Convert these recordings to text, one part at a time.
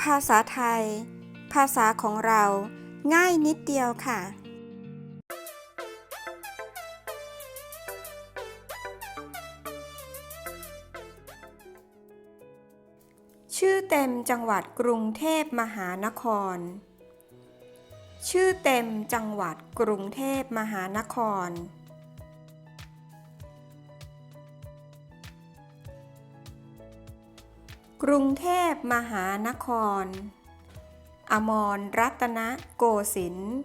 ภาษาไทย ภาษาของเราง่ายนิดเดียวค่ะ ชื่อเต็มจังหวัดกรุงเทพมหานคร ชื่อเต็มจังหวัดกรุงเทพมหานคร กรุงเทพมหานคร อมรรัตนโกสินทร์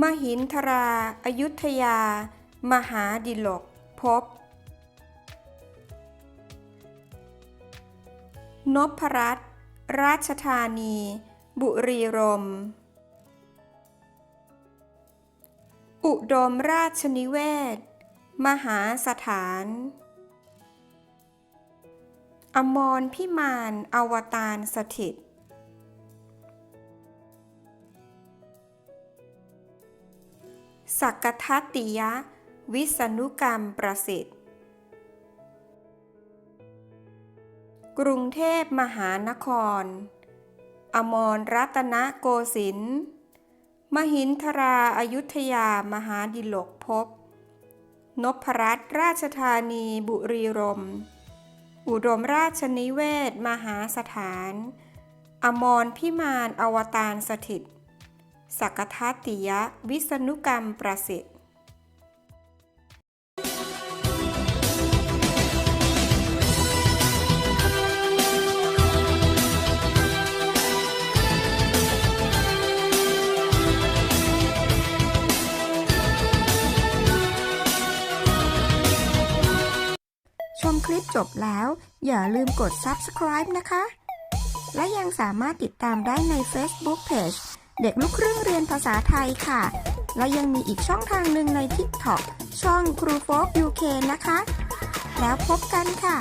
มหินทราอายุทยา มหาดิลกพบนพรัตน์ราชธานี บุรีรมย์อุดมราชนิเวศ มหาสถาน อมรพิมานอวตารสถิต สักกทัตติยะ วิษณุกรรมประสิทธิ์ กรุงเทพมหานคร อมรรัตนโกสินทร์มหินทราอายุทยามหาดิลกภพบนพรัตน์ราชธานีบุรีรมย์ อุดมราชนิเวศ มหาสถาน อมรพิมานอวตารสถิต สักทัตติยะ วิษณุกรรมประสิทธิ มคลิปจบแล้ว อย่าลืมกด subscribe นะคะ และยังสามารถติดตามได้ใน Facebook Page เด็กลูกครึ่งเรียนภาษาไทยค่ะ และยังมีอีกช่องทางหนึ่งใน TikTok ช่องครูโฟก UK นะคะ แล้วพบกันค่ะ